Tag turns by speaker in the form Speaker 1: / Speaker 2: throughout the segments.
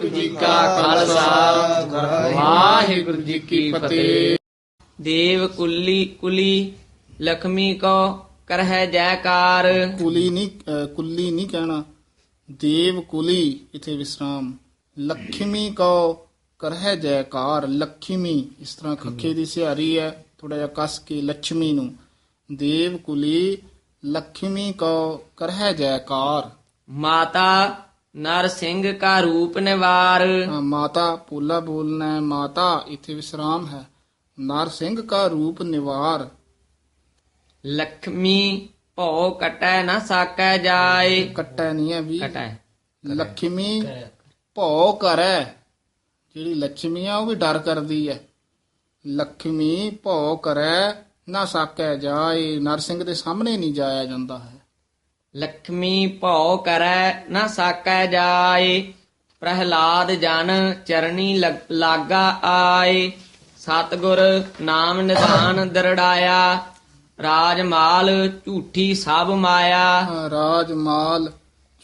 Speaker 1: ਵਾਹਿਗੁਰੂ ਜੀ ਕਾ ਖਾਲਸਾ। ਵਾਹਿਗੁਰੂ ਜੀ ਕੀ ਫਤਿਹ।
Speaker 2: ਦੇਵ ਕੁਲੀ ਕੁਲੀ ਲਖਮੀ ਕੋ ਕਰਹਿ ਜੈਕਾਰ।
Speaker 1: ਕੁਲੀ ਨਹੀਂ ਕੁਲੀ ਨਹੀਂ ਕਹਿਣਾ। ਦੇਵ ਕੁਲੀ ਇਥੇ ਵਿਸਰਾਮ। ਲਖਮੀ ਕੋ ਕਰਹਿ ਜੈਕਾਰ। ਲਖਮੀ ਇਸ ਤਰ੍ਹਾਂ ਖੱਖੇ ਦੀ ਸਿਹਾਰੀ ਹੈ ਥੋੜਾ ਜਿਹਾ ਕਸ ਕੇ ਲక్ష్ਮੀ ਨੂੰ। ਦੇਵ ਕੁਲੀ ਲਖਮੀ ਕੋ ਕਰਹਿ ਜੈਕਾਰ।
Speaker 2: ਮਾਤਾ ਨਰ ਸਿੰਘ ਕਾ ਰੂਪ ਨਿਵਾਰ।
Speaker 1: ਮਾਤਾ ਪੋਲਾ ਬੋਲਣਾ ਮਾਤਾ ਇੱਥੇ ਵਿਸਰਾਮ ਹੈ। ਨਰ ਸਿੰਘ ਕਾ ਰੂਪ ਨਿਵਾਰ।
Speaker 2: ਲਖਮੀ ਭੋ ਕਟੈ ਨਾ ਸਾਕੈ ਜਾਏ।
Speaker 1: ਕੱਟੈ ਨਹੀਂ ਹੈ ਵੀ।
Speaker 2: ਕਟੈ
Speaker 1: ਲਖਮੀ ਭੋ ਕਰੈ। ਜਿਹੜੀ ਲక్ష్ਮੀ ਆ ਉਹ ਵੀ ਡਰ ਕਰਦੀ ਹੈ। ਲਖਮੀ ਭੋ ਕਰੈ ਨਾ ਸਾਕੈ ਜਾਏ। ਨਰਸਿੰਘ ਦੇ ਸਾਹਮਣੇ ਨਹੀਂ ਜਾਇਆ ਜਾਂਦਾ ਹੈ।
Speaker 2: ਲਖਮੀ ਭਉ ਕਰੈ ਨ ਸਾਕੈ ਜਾਏ ਪ੍ਰਹਿਲਾਦ ਜਨ ਚਰਣੀ ਲਗ- ਆਏ। ਸਤਗੁਰ ਨਾਮ ਨਿਧਾਨ ਦਰੜਾਇਆ ਰਾਜਮਾਲ ਝੂਠੀ ਸਭ ਮਾਇਆ।
Speaker 1: ਰਾਜ ਮਾਲ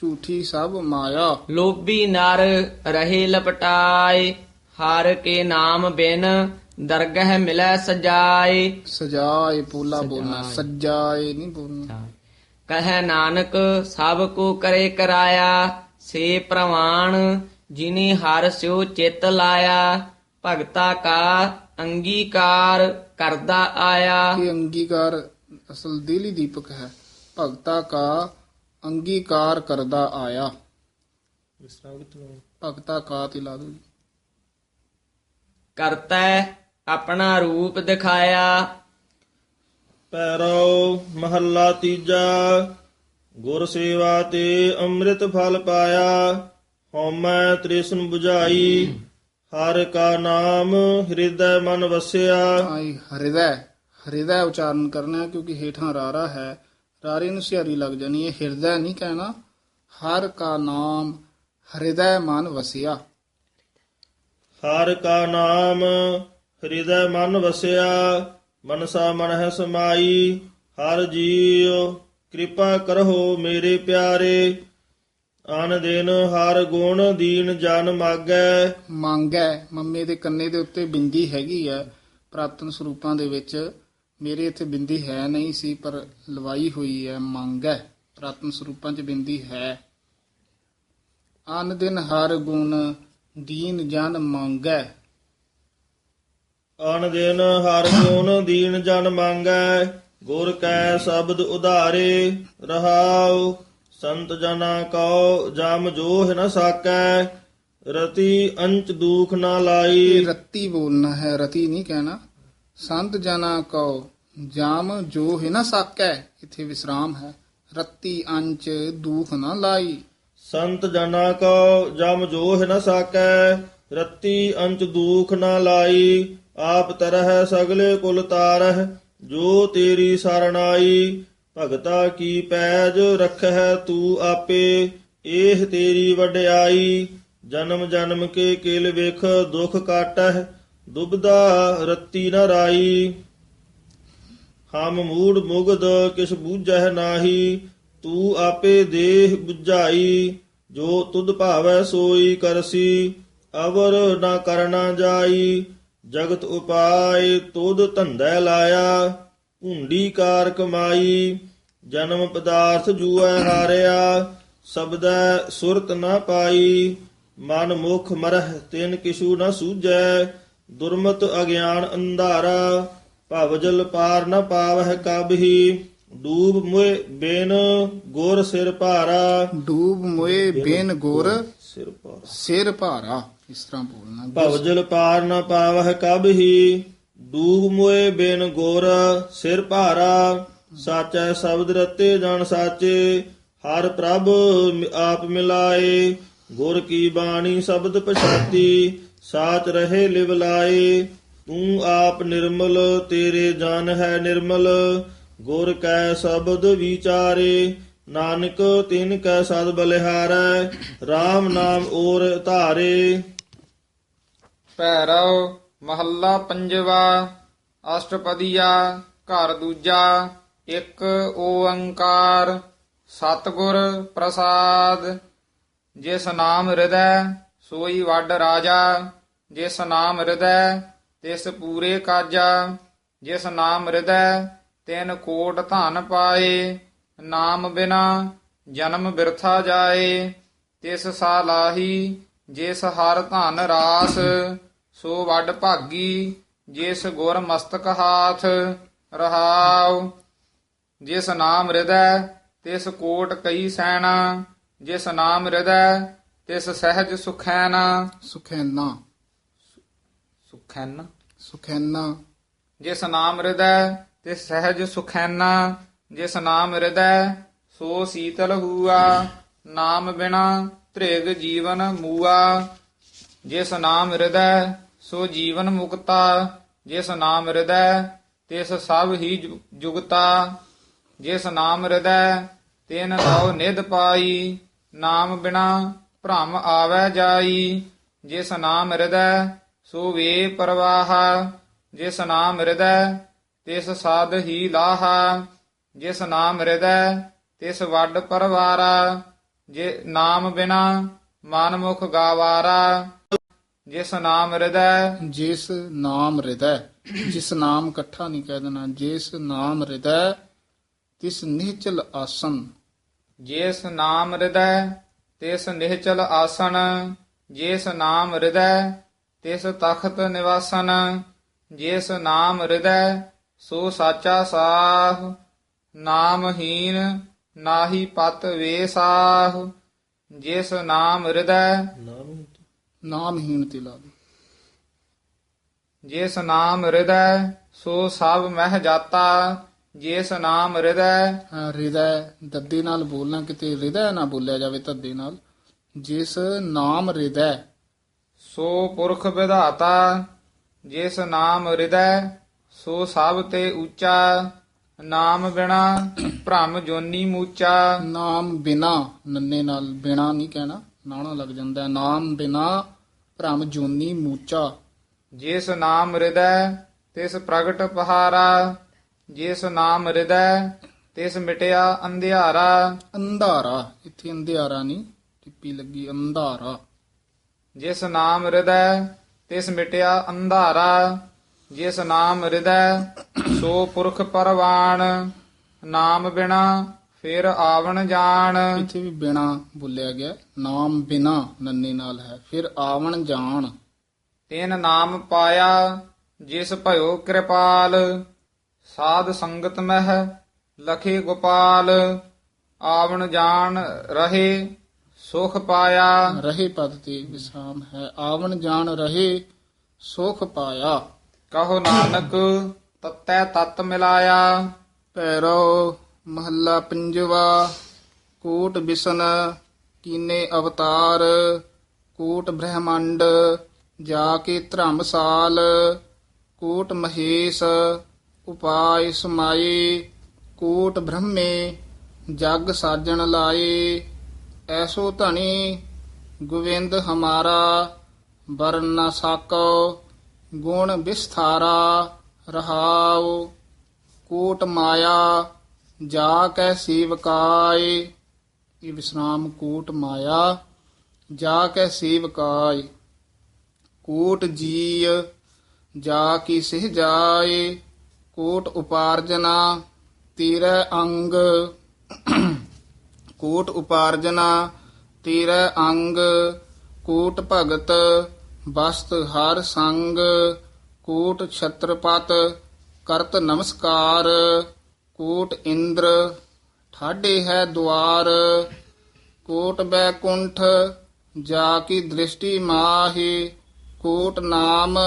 Speaker 1: ਝੂਠੀ ਸਭ ਮਾਇਆ।
Speaker 2: ਲੋਭੀ ਨਰ ਰਹੇ ਲਪਟਾਏ ਹਰ ਕੇ ਨਾਮ ਬਿਨ ਦਰਗਹ ਮਿਲੈ ਸਜਾਏ।
Speaker 1: ਸਜਾਏ ਪੋਲਾ ਬੋਲਣਾ ਸਜਾਏ। ਨਹੀਂ ਬੋਲਣਾ।
Speaker 2: ਕਹੈ ਨਾਨਕ ਸਭ ਕੋ ਕਰੇ ਕਰਾਇਆ ਸੇ ਪ੍ਰਵਾਨ ਜਿਨੇ ਹਰ ਸਿਓ ਚਿਤ ਲਾਇਆ ਭਗਤਾ ਕਾ ਅੰਗੀਕਾਰ ਕਰਦਾ ਆਇਆ।
Speaker 1: ਇਹ ਅੰਗੀਕਾਰ ਅਸਲ ਦਿਲੀ ਦੀਪਕ ਹੈ? ਭਗਤਾ ਕਾ ਅੰਗੀਕਾਰ ਕਰਦਾ ਆਇਆ। ਭਗਤਾ ਕਾ ਤੇ ਲਾ ਦੋ
Speaker 2: ਕਰਤੈ ਆਪਣਾ ਰੂਪ ਦਿਖਾਇਆ
Speaker 3: ਪੈਰੋ ਮਹੱਲਾ ਤੀਜਾ ਗੁਰ ਸੇਵਾ ਤੇ ਅੰਮ੍ਰਿਤ ਫਲ ਪਾਇਆ ਹਉਮੈ ਤ੍ਰਿਸ਼ਨ 부ਝਾਈ ਹਰ ਕਾ ਨਾਮ ਹਿਰਦੈ ਮਨ ਵਸਿਆ।
Speaker 1: ਆਈ ਹਿਰਦੈ ਹਿਰਦੈ ਉਚਾਰਨ ਕਰਨਾ ਕਿਉਂਕਿ ਹੇਠਾਂ ਰਾਰਾ ਹੈ ਰਾਰੇ ਨੂੰ ਸਿਹਾਰੀ ਲੱਗ ਜਾਣੀ ਹੈ ਹਿਰਦੈ ਨਹੀਂ ਕਹਿਣਾ ਹਰ ਕਾ ਨਾਮ ਹਿਰਦੈ ਮਨ ਵਸਿਆ।
Speaker 3: ਹਰ ਕਾ ਨਾਮ ਹਿਰਦੈ ਮਨ ਵਸਿਆ ਮਨਸਾ ਮਨ ਹੈ ਸਮਾਈ, ਹਰ ਜੀਉ ਕਿਰਪਾ ਕਰੋ ਮੇਰੇ ਪਿਆਰੇ। ਆਨ ਦਿਨ ਹਰ ਗੁਣ ਦੀਨ ਜਨ ਮਾਗੈ।
Speaker 1: ਮੰਗੈ, ਮੰਮੇ ਦੇ ਕੰਨੇ ਦੇ ਉੱਤੇ ਬਿੰਦੀ ਹੈਗੀ ਹੈ ਪ੍ਰਾਤਨ ਸਰੂਪਾਂ ਦੇ ਵਿੱਚ ਮੇਰੇ ਇੱਥੇ ਬਿੰਦੀ ਹੈ ਨਹੀਂ ਸੀ, ਪਰ ਲਵਾਈ ਹੋਈ ਹੈ, ਮੰਗੈ। ਪ੍ਰਾਤਨ ਸਰੂਪਾਂ 'ਚ ਬਿੰਦੀ ਹੈ। ਅਨ ਦਿਨ ਹਰ ਗੁਣ ਦੀਨ ਜਨ ਮੰਗੈ।
Speaker 3: ਦਿਨ ਹਰ ਗੁਣ ਦੀਨ ਜਨ ਮੰਗੈ ਗੁਰ ਕੈ ਸ਼ਬਦ ਉਧਾਰੇ ਰਹਾਉ ਸੰਤ ਜਨਾ ਕਉ ਜਮ ਜੋਹ ਨ ਸਾਕੈ ਰਤੀ ਅੰਚ ਦੁਖ ਨ ਲਾਈ।
Speaker 1: ਰੱਤੀ ਬੋਲਣਾ ਹੈ ਰਤੀ ਨਹੀਂ ਕਹਿਣਾ। ਸੰਤ ਜਨਾ ਕਉ ਜਾਮ ਜੋ ਹੈ ਨਾ ਸਾਕੈ ਇੱਥੇ ਵਿਸਰਾਮ ਹੈ। ਰੱਤੀ ਅੰਚ ਦੁਖ ਨਾ ਲਾਈ।
Speaker 3: ਸੰਤ ਜਨਾ ਕਉ ਜਮ ਜੋਹ ਨ ਸਾਕੈ ਰਤੀ ਅੰਚ ਦੁਖ ਨ ਲਾਈ। ਆਪ ਤਰਹ ਸਗਲੇ ਕੁਲ ਤਾਰਹਿ, ਜੋ ਤੇਰੀ ਸਰਣਾਈ, ਭਗਤਾ ਕੀ ਪੈਜ ਰਖਹਿ ਤੂੰ ਆਪੇ ਇਹ ਤੇਰੀ ਵਡਿਆਈ, ਜਨਮ ਜਨਮ ਕੇ ਕਿਲ ਵੇਖ ਦੁਖ ਕਾਟਹਿ, ਦੁਬਦਾ ਰਤੀ ਨ ਰਾਈ। ਹਮ ਮੂੜ ਮੁਗਦ ਕਿਸ ਬੂਝਹਿ ਨਾਹੀ, ਤੂੰ ਆਪੇ ਦੇਹ 부ਝਾਈ ਜੋ ਤੁਧ ਭਾਵੈ ਸੋਈ ਕਰਸੀ, ਅਵਰ ਨਾ ਕਰਨਾ ਜਾਈ। ਜਗਤ ਉਪਾਇ ਤੁਧ ਧੰਦੈ ਲਾਇਆ ਭੁੰਡੀ ਕਾਰ ਕਮਾਈ ਜਨਮ ਪਦਾਰਥ ਜੂਐ ਹਾਰਿਆ ਸਬਦੈ ਸੁਰਤ ਨਾ ਪਾਈ ਮਨ ਮੁਖ ਮਰਹਿ ਤਿਨ ਕਿਛੂ ਨ ਸੂਝੈ ਦੁਰਮਤ ਅਗਿਆਨ ਅੰਧਾਰਾ ਭਵਜਲ ਪਾਰ ਨ ਪਾਵਹਿ ਕਬਹੀ ਡੂਬ ਮੁਏ ਬੇਨ ਗੁਰ ਸਿਰ ਭਾਰਾ।
Speaker 1: ਡੂਬ ਮੋਏ ਬੇਨ ਗੁਰ
Speaker 3: ਸਿਰ ਭਾਰਾ।
Speaker 1: ਸਿਰ ਭਾਰਾ। ਇਸ ਤਰ੍ਹਾਂ ਬੋਲਣਾ
Speaker 3: ਭਵਜਲ ਪਾਰ ਨ ਪਾਵਹਿ ਕਬਹੀ ਡੂਬ ਮੁਏ ਬੇਨ ਗੁਰ ਸਿਰ ਭਾਰਾ ਸਾਚੈ ਸ਼ਬਦ ਰਤੇ ਜਨ ਸਾਚੇ ਹਰ ਪ੍ਰਭ ਆਪ ਮਿਲਾਏ ਗੁਰ ਕੀ ਬਾਣੀ ਸ਼ਬਦ ਪਛਾਤੀ ਸਾਚ ਰਹੇ ਲਿਵ ਲਾਏ ਤੂੰ ਆਪ ਨਿਰਮਲ ਤੇਰੇ ਜਨ ਹੈ ਨਿਰਮਲ ਗੁਰ ਕੈ ਸ਼ਬਦ ਵਿਚਾਰੇ ਨਾਨਕ ਤਿਨ ਕੈ ਸਦ ਬਲਿਹਾਰੈ RAM ਨਾਮ ਓਰ ਧਾਰੇ।
Speaker 4: ਭੈਰਵ ਮਹੱਲਾ ਪੰਜਵਾ, ਅਸ਼ਟਪਦੀਆ, ਘਰ ਦੂਜਾ, ਇੱਕ ਓੰਕਾਰ, ਸਤਿਗੁਰ ਪ੍ਰਸਾਦ। ਜਿਸ ਨਾਮ ਹਿਰਦੈ, ਸੋਈ ਵੱਡ ਰਾਜਾ। ਜਿਸ ਨਾਮ ਹਿਰਦੈ, ਤਿਸ ਪੂਰੇ ਕਾਜਾ। ਜਿਸ ਨਾਮ ਹਿਰਦੈ, ਤਿਨ ਕੋਟ ਧਨ ਪਾਏ। ਨਾਮ ਬਿਨਾ ਜਨਮ ਬਿਰਥਾ ਜਾਏ। ਤਿਸ ਸਾਲਾਹੀ ਜਿਸ ਹਰ ਧਨ ਰਾਸ। ਸੋ ਵੱਡ ਭਾਗੀ ਜਿਸ ਗੁਰ ਮਸਤਕ ਹਾਥ ਰਹਾਉ ਜਿਸ ਨਾਮ ਹਿਰਦੈ ਤਿਸ ਕੋਟ ਕਈ ਸੈਨਾ ਜਿਸ ਨਾਮ ਹਿਰਦੈ ਤਿਸ ਸਹਿਜ ਸੁਖੈਨਾ।
Speaker 1: ਸੁਖੈਨਾ।
Speaker 4: ਸੁਖੈਨਾ?
Speaker 1: ਸੁਖੈਨਾ।
Speaker 4: ਜਿਸ ਨਾਮ ਹਿਰਦੈ ਤਿਸ ਸਹਿਜ ਸੁਖੈਨਾ ਜਿਸ ਨਾਮ ਹਿਰਦੈ ਸੋ ਸੀਤਲ ਹੂਆ ਨਾਮ ਬਿਨਾ ਤ੍ਰਿਗ ਜੀਵਨ ਮੂਆ। ਜਿਸ ਨਾਮ ਹਿਰਦੈ ਸੋ ਜੀਵਨ ਮੁਕਤਾ, ਜਿਸ ਨਾਮ ਹਿਰਦੈ, ਤਿਸ ਸਭ ਹੀ ਜੁਗਤਾ। ਜਿਸ ਨਾਮ ਹਿਰਦੈ, ਤਿਨ ਨਉ ਨਿਧ ਪਾਈ। ਨਾਮ ਬਿਨਾ ਭ੍ਰਮ ਆਵੈ ਜਾਈ। ਜਿਸ ਨਾਮ ਹਿਰਦੈ, ਸੋ ਵੇ ਪ੍ਰਵਾਹ। ਜਿਸ ਨਾਮ ਹਿਰਦੈ, ਤਿਸ ਸਾਧ ਹੀ ਲਾਹਾ। ਜਿਸ ਨਾਮ ਹਿਰਦੈ, ਤਿਸ ਵੱਡ ਪਰਵਾਰਾ। ਜੇ, ਨਾਮ ਬਿਨਾ ਮਨ ਮੁਖ ਗਾਵਾਰਾ। ਜਿਸ ਨਾਮ ਹਿਰਦੈ।
Speaker 1: ਜਿਸ ਨਾਮ ਹਿਰਦੈ। ਜਿਸ ਨਾਮ ਇਕੱਠਾ ਨਹੀਂ ਕਹਿ ਦੇਣਾ। ਜਿਸ ਨਾਮ ਹਿਰਦੈ ਤਿਸ ਨਿਹਚਲ ਆਸਨ।
Speaker 4: ਜਿਸ ਨਾਮ ਹਿਰਦੈ ਤਿਸ ਨਿਹਚਲ ਆਸਨ। ਜਿਸ ਨਾਮ ਹਿਰਦੈ ਤਿਸ ਤਖਤ ਨਿਵਾਸਨ। ਜਿਸ ਨਾਮ ਹਿਰਦੈ ਸੋ ਸਾਚਾ ਸਾਹ। ਨਾਮਹੀਨ ਨਾਹੀ ਪਤ ਵੇਸਾਹ ਜਿਸ ਨਾਮ ਹਿਰਦੈ
Speaker 3: ਨਾਮ
Speaker 1: ਨਾਮਹੀਨ ਤੇ ਲਾ ਦੇ
Speaker 4: ਜਿਸ ਨਾਮ ਹਿਰਦੈ ਸੋ ਸਭ ਮਹਿ ਜਾਤਾ। ਜਿਸ ਨਾਮ ਹਿਰਦੈ।
Speaker 1: ਹਾਂ, ਹਿਰਦੈ ਦੱਦੇ ਨਾਲ ਬੋਲਣਾ ਕਿਤੇ ਹਿਰਦੈ ਨਾ ਬੋਲਿਆ ਜਾਵੇ ਤੱਦੇ ਨਾਲ। ਜਿਸ ਨਾਮ ਹਿਰਦੈ
Speaker 4: ਸੋ ਪੁਰਖ ਵਿਧਾਤਾ। ਜਿਸ ਨਾਮ ਹਿਰਦੈ ਸੋ ਸਭ ਤੇ ਉੱਚਾ। ਨਾਮ ਬਿਨਾ ਭ੍ਰਮ ਜੋਨੀ ਮੂਚਾ।
Speaker 1: ਨਾਮ ਬਿਨਾ ਨੰਨੇ ਨਾਲ ਬਿਨਾ ਨਹੀਂ ਕਹਿਣਾ ਨਾਣਾ ਲੱਗ ਜਾਂਦਾ। ਹੈ। ਨਾਮ ਬਿਨਾ ਭ੍ਰਮ ਜੋਨੀ ਮੂਚਾ।
Speaker 4: ਜਿਸ ਨਾਮ ਹਿਰਦੈ ਤਿਸ ਪ੍ਰਗਟ ਪਹਾਰਾ। ਜਿਸ ਨਾਮ ਹਿਰਦੈ ਤਿਸ ਮਿਟਿਆ ਅੰਧਿਆਰਾ।
Speaker 1: ਅੰਧਾਰਾ ਇੱਥੇ ਅੰਧਿਆਰਾ ਨਹੀਂ ਟਿੱਪੀ ਲੱਗੀ ਅੰਧਾਰਾ।
Speaker 4: ਜਿਸ ਨਾਮ ਹਿਰਦੈ ਤਿਸ ਮਿਟਿਆ ਅੰਧਾਰਾ। ਜਿਸ ਨਾਮ ਹਿਰਦੈ ਸੋ ਪੁਰਖ ਪਰਵਾਨ ਨਾਮ ਬਿਨਾ ਫਿਰ ਆਵਣ ਜਾਣ।
Speaker 1: ਇੱਥੇ ਵੀ ਬਿਨਾ ਬੋਲਿਆ ਗਿਆ ਨਾਮ ਬਿਨਾ ਨੰਨੇ ਨਾਲ ਹੈ। ਫਿਰ ਆਵਣ ਜਾਣ।
Speaker 4: ਤਿਨ ਨਾਮ ਪਾਇਆ ਜਿਸ ਭਇਓ ਕਿਰਪਾਲ। ਸਾਧ ਸੰਗਤ ਮਹਿ ਲਖੇ ਗੋਪਾਲ। ਆਵਣ ਜਾਣ ਰਹੇ ਸੁਖ ਪਾਇਆ।
Speaker 1: ਰਹੇ ਪਦ ਤੇ ਵਿਸਰਾਮ ਹੈ। ਆਵਣ ਜਾਣ ਰਹੇ ਸੁਖ ਪਾਇਆ।
Speaker 4: ਕਹੋ ਨਾਨਕ ਤਤੈ ਤਤ ਮਿਲਾਇਆ।
Speaker 1: ਪੈਰੋ ਮਹੱਲਾ ਪੰਜਵਾ, ਕੋਟ ਬਿਸਨ ਕੀਨੇ ਅਵਤਾਰ, ਕੋਟ ਬ੍ਰਹਮੰਡ ਜਾ ਕੇ ਧਰਮਸਾਲ, ਕੋਟ ਮਹੇਸ਼ ਉਪਾਇ ਸਮਾਏ, ਕੋਟ ਬ੍ਰਹਮੇ ਜਗ ਸਾਜਣ ਲਾਏ। ਐਸੋ ਧਣੀ ਗੋਵਿੰਦ ਹਮਾਰਾ ਵਰਨ ਨ ਸਾਕੋ, ਗੁਣ ਵਿਸਥਾਰਾ ਰਹਾਉ। ਕੋਟ ਮਾਇਆ ਜਾ ਕੈ ਸੇਵਕਾਏ, ਇਹ ਵਿਸਰਾਮ ਕੋਟ ਮਾਇਆ, ਜਾ ਕੈ ਸੇਵਕਾਏ, ਕੋਟ ਜੀਅ, ਜਾ ਕੀ ਸਿਹ ਜਾਏ, ਕੋਟ ਉਪਾਰਜਨਾ, ਤੇਰੇ ਅੰਗ, ਕੋਟ ਉਪਾਰਜਨਾ, ਤੇਰੇ ਅੰਗ, ਕੋਟ ਭਗਤ, ਬਸਤ ਹਰ ਸੰਗ, ਕੋਟ ਛਤਰਪਤ, ਕਰਤ ਨਮਸਕਾਰ ਕੋਟ ਇੰਦਰ ਠਾਡੇ ਹੈ ਦੁਆਰ। ਕੋਟ ਬੈਕੁੰਠ, ਜਾ ਕੀ ਦ੍ਰਿਸ਼ਟੀ ਮਾਹੀ। ਕੋਟ ਨਾਮ,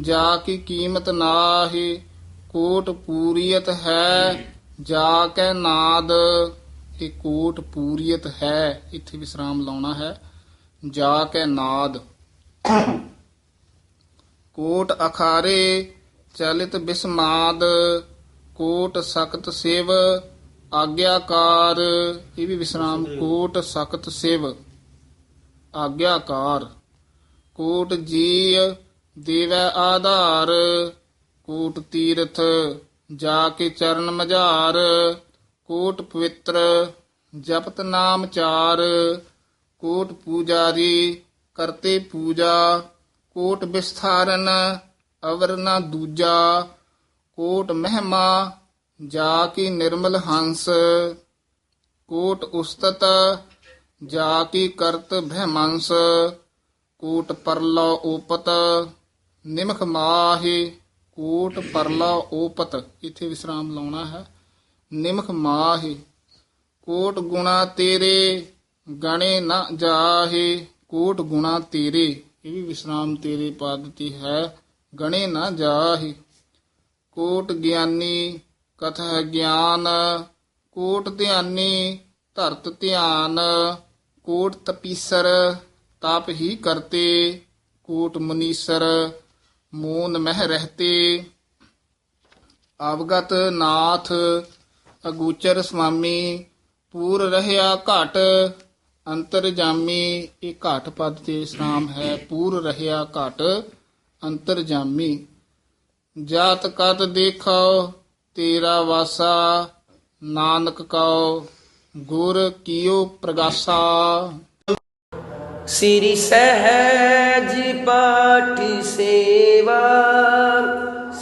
Speaker 1: ਜਾ ਕੀ ਕੀਮਤ ਨਾਹੀ। ਕੋਟ ਪੂਰੀਅਤ ਹੈ, ਜਾ ਕੈ ਨਾਦ। ਇਹ ਕੋਟ ਪੂਰੀਅਤ ਹੈ, ਇੱਥੇ ਵਿਸਰਾਮ ਲਾਉਣਾ ਹੈ। ਜਾ ਕੈ ਨਾਦ। ਕੋਟ ਅਖਾਰੇ, ਚਲਿਤ ਬਿਸਮਾਦ। ਕੋਟ ਸਖਤ ਸਿਵ ਆਗਿਆਕਾਰ। ਇਹ ਵੀ ਵਿਸਰਾਮ ਕੋਟ ਸਖਤ ਸਿਵ ਆਗਿਆਕਾਰ। ਕੋਟ ਜੀ ਦੇਵੈ ਆਧਾਰ ਕੋਟ ਤੀਰਥ ਜਾ ਕੇ ਚਰਨ ਮਝਾਰ। ਕੋਟ ਪਵਿੱਤਰ ਜਪਤ ਨਾਮ ਚਾਰ। ਕੋਟ ਪੂਜਾਰੀ ਕਰਤੇ ਪੂਜਾ। ਕੋਟ ਵਿਸਥਾਰਨ ਅਵਰ ਨਾ ਦੂਜਾ। ਕੋਟ ਮਹਿਮਾ ਜਾ ਕੀ ਨਿਰਮਲ ਹੰਸ, ਕੋਟ ਉਸਤਤ ਜਾ ਕੀ ਕਰਤ ਭੈਮੰਸ, ਕੋਟ ਪਰਲਾ ਓਪਤ ਨਿਮਖ ਮਾਹੇ, ਕੋਟ ਪਰਲਾ ਓਪਤ ਇੱਥੇ ਵਿਸਰਾਮ ਲਾਉਣਾ ਹੈ। ਨਿਮਖ ਮਾਹੇ, ਕੋਟ ਗੁਣਾ ਤੇਰੇ, ਗਣੇ ਨਾ ਜਾਹੇ। ਕੋਟ ਗੁਣਾ ਤੇਰੇ, ਇਹ ਵੀ ਵਿਸਰਾਮ ਤੇਰੇ ਪਦ ਤੇ ਹੈ। ਗਣੇ ਨਾ ਜਾਹੇ। ਕੋਟ ਗਿਆਨੀ ਕਥਾ ਗਿਆਨ ਕੋਟ ਧਿਆਨੀ ਧਰਤ ਧਿਆਨ ਕੋਟ ਤਪੀਸਰ ਤਪ ਹੀ ਕਰਤੇ ਕੋਟ ਮਨੀਸਰ ਮੂਨ ਮਹਿ ਰਹਤੇ ਅਵਗਤ ਨਾਥ ਅਗੂਚਰ ਸੁਆਮੀ ਪੂਰ ਰਹਿਆ ਘਟ ਅੰਤਰ ਜਾਮੀ ਇਹ ਘਟ ਪਦ ਤੇ ਵਿਸਰਾਮ ਹੈ ਪੂਰ ਰਹਿਆ ਘਟ ਅੰਤਰ ਜਾਮੀ ਜਾਤ ਕਤ ਦੇਖੋ ਤੇਰਾ ਵਾਸਾ ਨਾਨਕ ਕਉ ਗੁਰ ਕੀਓ ਪ੍ਰਗਾਸਾ।
Speaker 5: ਸ੍ਰੀ ਸਹਿਜ ਪਾਠ ਸੇਵਾ,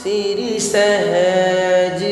Speaker 5: ਸ੍ਰੀ ਸਹਿਜ